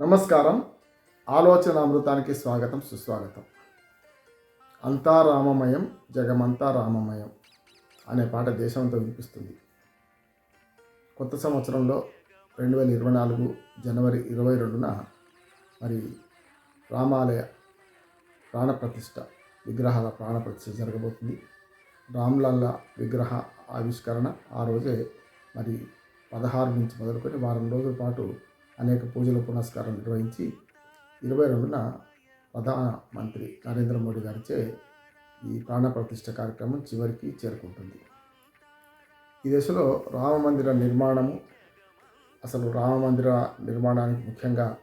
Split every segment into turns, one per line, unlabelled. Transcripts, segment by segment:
నమస్కారం. ఆలోచన అమృతానికి స్వాగతం సుస్వాగతం. అంతా రామమయం జగమంతా రామమయం అనే పాట దేశంతో వినిపిస్తుంది. కొత్త సంవత్సరంలో రెండు వేల ఇరవై నాలుగు జనవరి ఇరవై రెండున మరి రామాలయ ప్రాణప్రతిష్ఠ విగ్రహాల ప్రాణప్రతిష్ఠ జరగబోతుంది. రామ్లల్ల విగ్రహ ఆవిష్కరణ ఆ రోజే మరి పదహారు నుంచి మొదలుకొని వారం రోజుల పాటు అనేక పూజల పునస్కారం నిర్వహించి ఇరవై రెండున ప్రధానమంత్రి నరేంద్ర మోడీ గారిచే ఈ ప్రాణప్రతిష్ఠ కార్యక్రమం చివరికి చేరుకుంటుంది. ఈ దశలో రామ మందిర నిర్మాణము అసలు రామ మందిర నిర్మాణానికి ముఖ్యంగా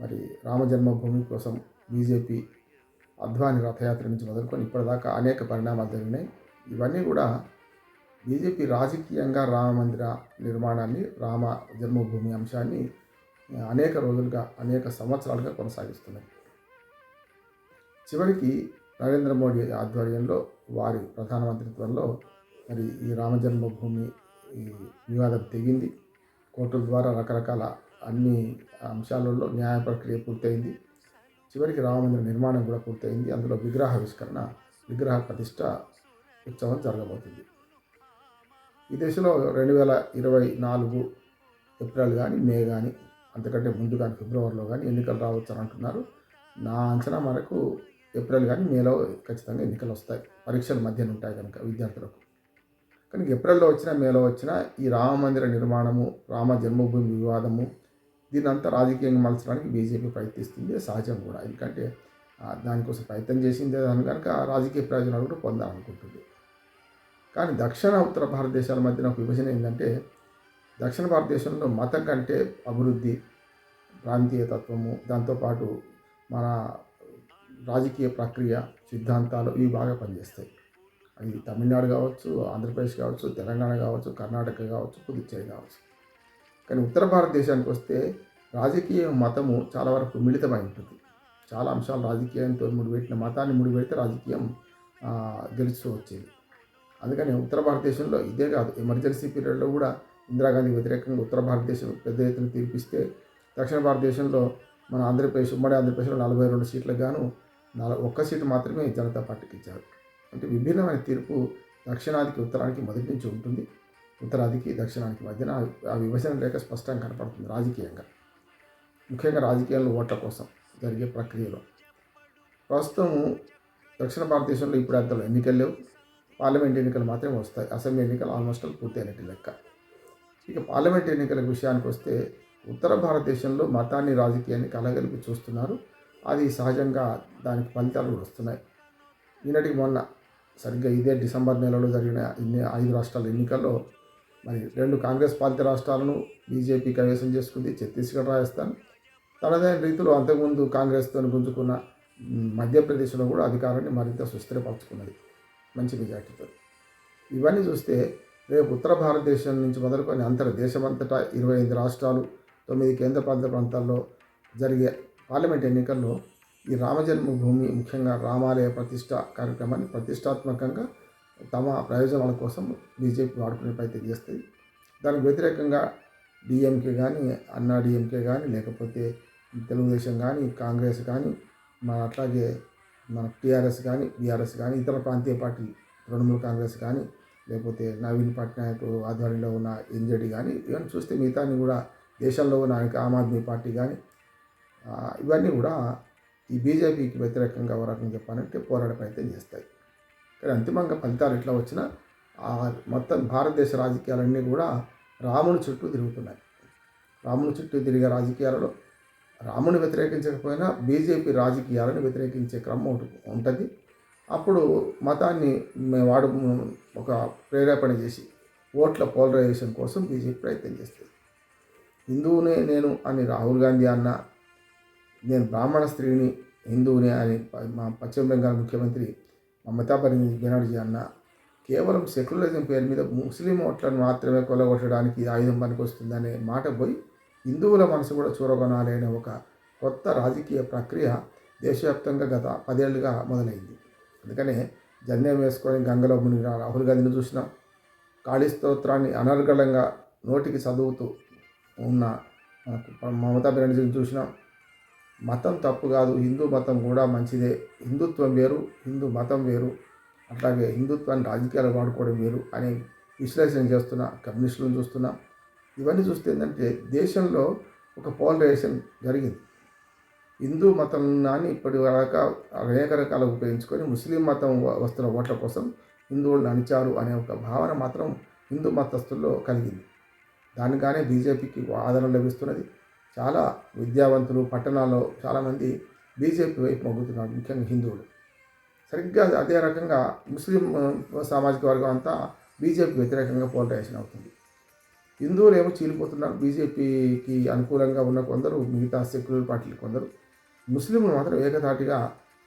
మరి రామ జన్మభూమి కోసం బీజేపీ అద్వాని రథయాత్ర నుంచి మొదలుకొని ఇప్పటిదాకా అనేక పరిణామాలు జరిగినాయి. ఇవన్నీ కూడా బీజేపీ రాజకీయంగా రామ మందిర నిర్మాణాన్ని రామ జన్మభూమి అంశాన్ని అనేక రోజులుగా అనేక సంవత్సరాలుగా కొనసాగిస్తున్నాయి. చివరికి నరేంద్ర మోడీ ఆధ్వర్యంలో వారి ప్రధానమంత్రిత్వంలో మరి ఈ రామ జన్మభూమి ఈ వివాదం తెగింది. కోర్టుల ద్వారా రకరకాల అన్ని అంశాలలో న్యాయ ప్రక్రియ పూర్తయింది. చివరికి రామమందిర నిర్మాణం కూడా పూర్తయింది. అందులో విగ్రహావిష్కరణ విగ్రహ ప్రతిష్ట ఉత్సవం జరగబోతుంది. ఈ దశలో రెండు వేల ఇరవై నాలుగు ఏప్రిల్ కానీ మే కానీ అంతకంటే ముందు కానీ ఫిబ్రవరిలో కానీ ఎన్నికలు రావచ్చు అని అంటున్నారు. నా అంచనా మనకు ఏప్రిల్ కానీ మేలో ఖచ్చితంగా ఎన్నికలు వస్తాయి. పరీక్షల మధ్యన ఉంటాయి కనుక విద్యార్థులకు. కానీ ఏప్రిల్లో వచ్చినా మేలో వచ్చినా ఈ రామ మందిర నిర్మాణము రామ జన్మభూమి వివాదము దీనంతా రాజకీయంగా మలచడానికి బీజేపీ ప్రయత్నిస్తుంది. సహజం కూడా. ఎందుకంటే దానికోసం ప్రయత్నం చేసిందే దాని కనుక రాజకీయ ప్రయోజనాలు కూడా పొందాలనుకుంటుంది. కానీ దక్షిణ ఉత్తర భారతదేశాల మధ్యన ఒక విభజన ఏంటంటే దక్షిణ భారతదేశంలో మతం కంటే అభివృద్ధి ప్రాంతీయ తత్వము దాంతోపాటు మన రాజకీయ ప్రక్రియ సిద్ధాంతాలు ఇవి బాగా పనిచేస్తాయి. అది తమిళనాడు కావచ్చు ఆంధ్రప్రదేశ్ కావచ్చు తెలంగాణ కావచ్చు కర్ణాటక కావచ్చు పుదుచ్చేరి కావచ్చు. కానీ ఉత్తర భారతదేశానికి వస్తే రాజకీయ మతము చాలా వరకు మిళితమై ఉంటుంది. చాలా అంశాలు రాజకీయంతో ముడిపెట్టిన మతాన్ని ముడిపెడితే రాజకీయం ఆ, గెలుస్తూ వచ్చేది అందుకని ఉత్తర భారతదేశంలో ఇదే కాదు ఎమర్జెన్సీ పీరియడ్లో కూడా ఇందిరాగాంధీ వ్యతిరేకంగా ఉత్తర భారతదేశం పెద్ద ఎత్తున తీర్పిస్తే దక్షిణ భారతదేశంలో మన ఆంధ్రప్రదేశ్ ఉమ్మడి ఆంధ్రప్రదేశ్లో నలభై రెండు సీట్లకు గాను నాలుగు ఒక్క సీటు మాత్రమే జనతా పార్టీకి ఇచ్చారు. అంటే విభిన్నమైన తీర్పు దక్షిణాదికి ఉత్తరానికి మొదటి నుంచి ఉంటుంది. ఉత్తరాదికి దక్షిణానికి మధ్యన ఆ- విభజన రేఖ స్పష్టంగా కనపడుతుంది రాజకీయంగా. ముఖ్యంగా రాజకీయాల్లో ఓట్ల కోసం జరిగే ప్రక్రియలో. ప్రస్తుతం దక్షిణ భారతదేశంలో ఇప్పుడు అంతలో ఎన్నికలు లేవు. పార్లమెంట్ ఎన్నికలు మాత్రమే వస్తాయి. అసెంబ్లీ ఎన్నికలు ఆల్మోస్ట్ పూర్తి అయినట్టు లెక్క. ఇక పార్లమెంట్ ఎన్నికల విషయానికి వస్తే ఉత్తర భారతదేశంలో మతాన్ని రాజకీయాన్ని కలగలిపి చూస్తున్నారు. అది సహజంగా దానికి ఫలితాలు కూడా వస్తున్నాయి. ఈనాటికి మొన్న సరిగ్గా ఇదే డిసెంబర్ నెలలో జరిగిన ఇన్ని ఐదు రాష్ట్రాల ఎన్నికల్లో మరి రెండు కాంగ్రెస్ పాలిత రాష్ట్రాలను బీజేపీ కైవసం చేసుకుంది ఛత్తీస్గఢ్ రాజస్థాన్. తనదైన రీతిలో అంతకుముందు కాంగ్రెస్తో గుంజుకున్న మధ్యప్రదేశ్లో కూడా అధికారాన్ని మరింత సుస్థిరపరచుకున్నది. మంచి మెజార్టీతో. ఇవన్నీ చూస్తే రేపు ఉత్తర భారతదేశం నుంచి మొదలుకొని అంతర దేశమంతటా ఇరవై ఐదు రాష్ట్రాలు తొమ్మిది కేంద్రపాలిత ప్రాంతాల్లో జరిగే పార్లమెంట్ ఎన్నికల్లో ఈ రామజన్మభూమి ముఖ్యంగా రామాలయ ప్రతిష్ట కార్యక్రమాన్ని ప్రతిష్టాత్మకంగా తమ ప్రయోజనాల కోసం బీజేపీ వాడుకునే ప్రయత్నం చేస్తుంది దానికి వ్యతిరేకంగా డిఎంకే కానీ అన్నా డిఎంకే కానీ లేకపోతే తెలుగుదేశం కానీ కాంగ్రెస్ కానీ మన అట్లాగే మన టీఆర్ఎస్ కానీ బీఆర్ఎస్ కానీ ఇతర ప్రాంతీయ పార్టీ తృణమూల్ కాంగ్రెస్ కానీ లేకపోతే నవీన్ పట్నాయక్ ఆధ్వర్యంలో ఉన్న ఎన్జేడి కానీ ఇవన్నీ చూస్తే మిగతాన్ని కూడా దేశంలో ఉన్న ఆమ్ ఆద్మీ పార్టీ కానీ ఇవన్నీ కూడా ఈ బీజేపీకి వ్యతిరేకంగా ఒక రకంగా చెప్పాలంటే పోరాటం ప్రయత్నం చేస్తాయి. కానీ అంతిమంగా ఫలితాలు ఎట్లా వచ్చినా ఆ మొత్తం భారతదేశ రాజకీయాలన్నీ కూడా రాముని చుట్టూ తిరుగుతున్నాయి. రాముని చుట్టూ తిరిగే రాజకీయాలలో రాముని వ్యతిరేకించకపోయినా బీజేపీ రాజకీయాలను వ్యతిరేకించే క్రమం ఒకటి ఉంటుంది. అప్పుడు మతాన్ని మేము వాడు ఒక ప్రేరేపణ చేసి ఓట్ల పోలరైజేషన్ కోసం బీజేపీ ప్రయత్నం చేస్తుంది. హిందువునే నేను అని రాహుల్ గాంధీ అన్న నేను బ్రాహ్మణ స్త్రీని హిందువునే అని మా పశ్చిమ బెంగాల్ ముఖ్యమంత్రి మమతా బెనర్జీ అన్న కేవలం సెక్యులరిజం పేరు మీద ముస్లిం ఓట్లను మాత్రమే కొలగొట్టడానికి ఈ ఆయుధం పనికొస్తుందనే మాట పోయి హిందువుల మనసు కూడా చూరగొనాలి అనే ఒక కొత్త రాజకీయ ప్రక్రియ దేశవ్యాప్తంగా గత పదేళ్ళుగా మొదలైంది. అందుకనే జన్యం వేసుకొని గంగలో మునిగిన రాహుల్ గాంధీని చూసినాం. కాళీ స్తోత్రాన్ని అనర్గళంగా నోటికి చదువుతూ ఉన్న మనకు మమతా బెనర్జీని చూసినాం. మతం తప్పు కాదు హిందూ మతం కూడా మంచిదే. హిందుత్వం వేరు హిందూ మతం వేరు. అట్లాగే హిందుత్వాన్ని రాజకీయాలు వాడుకోవడం వేరు అనే విశ్లేషణ చేస్తున్నా కమ్యూనిస్టులను చూస్తున్నా. ఇవన్నీ చూస్తే ఏంటంటే దేశంలో ఒక పోలరైజేషన్ జరిగింది. హిందూ మతాన్ని ఇప్పటి వరకు అనేక రకాలు ఉపయోగించుకొని ముస్లిం మతం వ- వస్తున్న ఓట్ల కోసం హిందువులను అణిచారు అనే ఒక భావన మాత్రం హిందూ మతస్థుల్లో కలిగింది. దానిగానే బీజేపీకి ఆదరణ లభిస్తున్నది. చాలా విద్యావంతులు పట్టణాల్లో చాలామంది బీజేపీ వైపు మొగ్గుతున్నారు ముఖ్యంగా హిందువులు. సరిగ్గా అదే రకంగా ముస్లిం సామాజిక వర్గం అంతా బీజేపీ వ్యతిరేకంగా పోలరైజేషన్ అవుతుంది. హిందువులు ఏమో చీలిపోతున్నారు. బీజేపీకి అనుకూలంగా ఉన్న కొందరు మిగతా సెక్యులర్ పార్టీలు కొందరు ముస్లింలు మాత్రం ఏకధాటిగా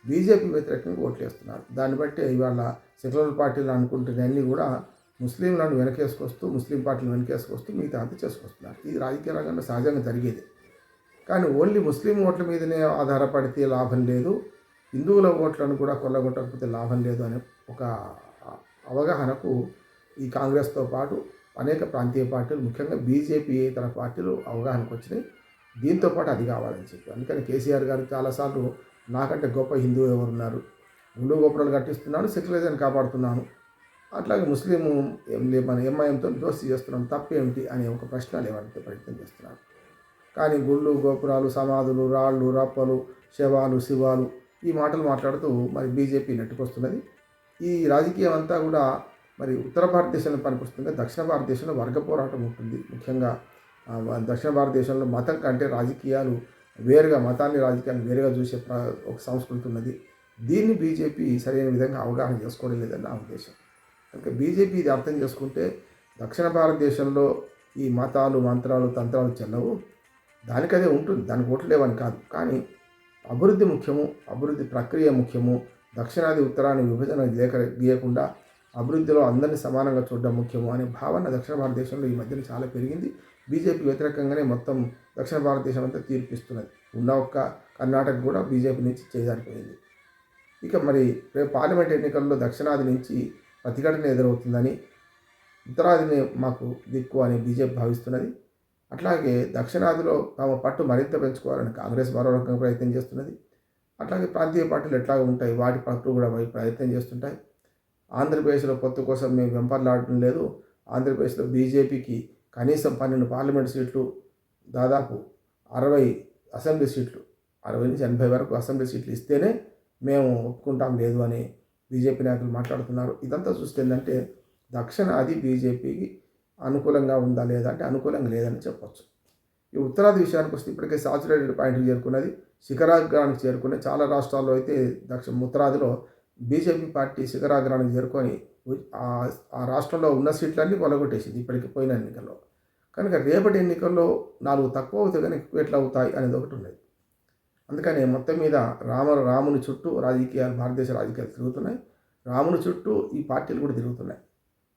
బీజేపీ వ్యతిరేకంగా ఓట్లేస్తున్నారు. దాన్ని బట్టి ఇవాళ సెక్యులర్ పార్టీలు అనుకుంటున్నవన్నీ కూడా ముస్లింలను వెనకేసుకొస్తూ ముస్లిం పార్టీలు వెనకేసుకొస్తూ మిగతా అంతా చేసుకొస్తున్నారు. ఇది రాజకీయ రంగంలో సహజంగా జరిగేది. కానీ ఓన్లీ ముస్లిం ఓట్ల మీదనే ఆధారపడితే లాభం లేదు. హిందువుల ఓట్లను కూడా కొల్లగొట్టకపోతే లాభం లేదు అనే ఒక అవగాహనకు ఈ కాంగ్రెస్తో పాటు అనేక ప్రాంతీయ పార్టీలు ముఖ్యంగా బీజేపీ ఇతర పార్టీలు అవగాహనకు వచ్చినాయి. దీంతో పాటు అది కావాలని చెప్పి. అందుకని కేసీఆర్ గారు చాలాసార్లు నాకంటే గొప్ప హిందువు ఎవరున్నారు? గుండు గోపురాలు కట్టిస్తున్నాను సెక్యులరిజం కాపాడుతున్నాను. అట్లాగే ముస్లిం మన ఎంఐఎంతో దోస్తి చేస్తున్నాం తప్పేమిటి అనే ఒక ప్రశ్న లేవంటే ప్రయత్నం చేస్తున్నాను కానీ గుళ్ళు గోపురాలు సమాధులు రాళ్ళు రప్పలు శవాలు శివాలు ఈ మాటలు మాట్లాడుతూ మరి బీజేపీ నెట్టుకొస్తున్నది. ఈ రాజకీయం అంతా కూడా మరి ఉత్తర భారతదేశంలో పనికొస్తుంది దక్షిణ భారతదేశంలో వర్గ పోరాటం ఉంటుంది. ముఖ్యంగా దక్షిణ భారతదేశంలో మతం కంటే రాజకీయాలు వేరుగా మతాన్ని రాజకీయాన్ని వేరుగా చూసే ప్ర ఒక సంస్కృతి ఉన్నది. దీన్ని బీజేపీ సరైన విధంగా అవగాహన చేసుకోవడం లేదని నా ఉద్దేశం. కనుక బీజేపీ ఇది అర్థం చేసుకుంటే దక్షిణ భారతదేశంలో ఈ మతాలు మంత్రాలు తంత్రాలు చెల్లవు. దానికదే ఉంటుంది. దానికి ఓట్లు లేవని కాదు. కానీ అభివృద్ధి ముఖ్యము అభివృద్ధి ప్రక్రియ ముఖ్యము దక్షిణాది ఉత్తరాన్ని విభజన లేక గీయకుండా అభివృద్ధిలో అందరినీ సమానంగా చూడడం ముఖ్యము అనే భావన దక్షిణ భారతదేశంలో ఈ మధ్యన చాలా పెరిగింది. బీజేపీ వ్యతిరేకంగానే మొత్తం దక్షిణ భారతదేశం అంతా తీర్పిస్తున్నది. ఉన్న ఒక్క కర్ణాటక కూడా బీజేపీ నుంచి చేజారిపోయింది. ఇక మరి రేపు పార్లమెంట్ ఎన్నికల్లో దక్షిణాది నుంచి ప్రతిఘటన ఎదురవుతుందని ఉత్తరాదిని మాకు దిక్కు అని బీజేపీ భావిస్తున్నది. అట్లాగే దక్షిణాదిలో తమ పట్టు మరింత పెంచుకోవాలని కాంగ్రెస్ మరో రకంగా ప్రయత్నం చేస్తున్నది. అట్లాగే ప్రాంతీయ పార్టీలు ఎట్లాగ ఉంటాయి వాటి పట్టు కూడా ప్రయత్నం చేస్తుంటాయి. ఆంధ్రప్రదేశ్లో పొత్తు కోసం మేము వెంపర్లాడటం లేదు. ఆంధ్రప్రదేశ్లో బీజేపీకి కనీసం పన్నెండు పార్లమెంట్ సీట్లు దాదాపు అరవై అసెంబ్లీ సీట్లు అరవై నుంచి ఎనభై వరకు అసెంబ్లీ సీట్లు ఇస్తేనే మేము ఒప్పుకుంటాం లేదు అని బీజేపీ నాయకులు మాట్లాడుతున్నారు. ఇదంతా చూస్తే ఏంటంటే దక్షిణాది బీజేపీకి అనుకూలంగా ఉందా లేదా అంటే అనుకూలంగా లేదని చెప్పొచ్చు. ఈ ఉత్తరాది విషయానికి వస్తే ఇప్పటికే సాచురేటెడ్ పాయింట్కి చేరుకున్నది శిఖరాగ్రానికి చేరుకునే చాలా రాష్ట్రాల్లో అయితే దక్షిణ ఉత్తరాదిలో బీజేపీ పార్టీ శిఖరాగ్రానికి చేరుకొని ఆ- రాష్ట్రంలో ఉన్న సీట్లన్నీ పొలగొట్టేసింది ఇప్పటికి పోయిన ఎన్నికల్లో. కనుక రేపటి ఎన్నికల్లో నాలుగు తక్కువ అవుతాయి కానీ ఎక్కువ ఎట్లా అవుతాయి అనేది ఒకటి ఉన్నది. అందుకని మొత్తం మీద రామ రాముని చుట్టూ రాజకీయాలు భారతదేశ రాజకీయాలు తిరుగుతున్నాయి. రాముని చుట్టూ ఈ పార్టీలు కూడా తిరుగుతున్నాయి.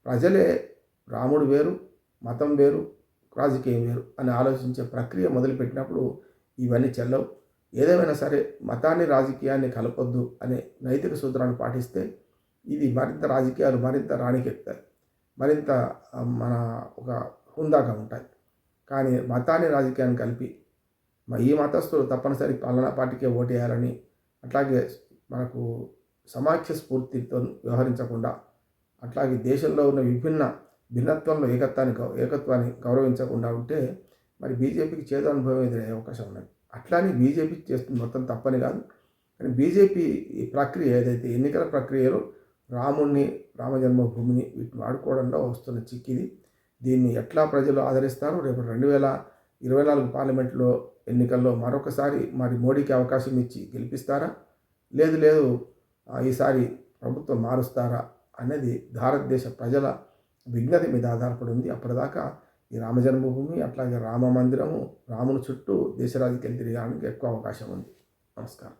ప్రజలే రాముడు వేరు మతం వేరు రాజకీయం వేరు అని ఆలోచించే ప్రక్రియ మొదలుపెట్టినప్పుడు ఇవన్నీ చెల్లవు. ఏదేమైనా సరే మతాన్ని రాజకీయాన్ని కలపొద్దు అనే నైతిక సూత్రాన్ని పాటిస్తే ఇది మరింత రాజకీయాలు మరింత రాణికెత్తాయి. మరింత మన ఒక హుందాగా ఉంటాయి. కానీ మతాన్ని రాజకీయాన్ని కలిపి ఈ మతస్థులు తప్పనిసరి పాలనా పార్టీకే ఓటేయాలని అట్లాగే మనకు సమాఖ్య స్ఫూర్తితో వ్యవహరించకుండా అట్లాగే దేశంలో ఉన్న విభిన్న భిన్నత్వంలో ఏకత్వాన్ని గౌ ఏకత్వాన్ని గౌరవించకుండా ఉంటే మరి బీజేపీకి చేదు అనుభవం ఎదురయ్యే అవకాశం ఉన్నది. అట్లానే బీజేపీ చేస్తుంది మొత్తం తప్పని కాదు. కానీ బీజేపీ ఈ ప్రక్రియ ఏదైతే ఎన్నికల ప్రక్రియలో రాముణ్ణి రామజన్మభూమిని వీటిని వాడుకోవడంలో వస్తున్న చిక్కిది. దీన్ని ఎట్లా ప్రజలు ఆదరిస్తారు? రేపు రెండు వేల ఇరవై నాలుగు పార్లమెంట్లో ఎన్నికల్లో మరొకసారి మరి మోడీకి అవకాశం ఇచ్చి గెలిపిస్తారా? లేదు లేదు. ఈసారి ప్రభుత్వం మారుస్తారా? అనేది భారతదేశ ప్రజల విజ్ఞత మీద ఆధారపడి ఉంది. అప్పటిదాకా ఈ రామ జన్మభూమి అట్లాగే రామ మందిరము రాముని చుట్టూ దేశ రాజకీయాలు తిరగడానికి ఎక్కువ అవకాశం ఉంది. నమస్కారం.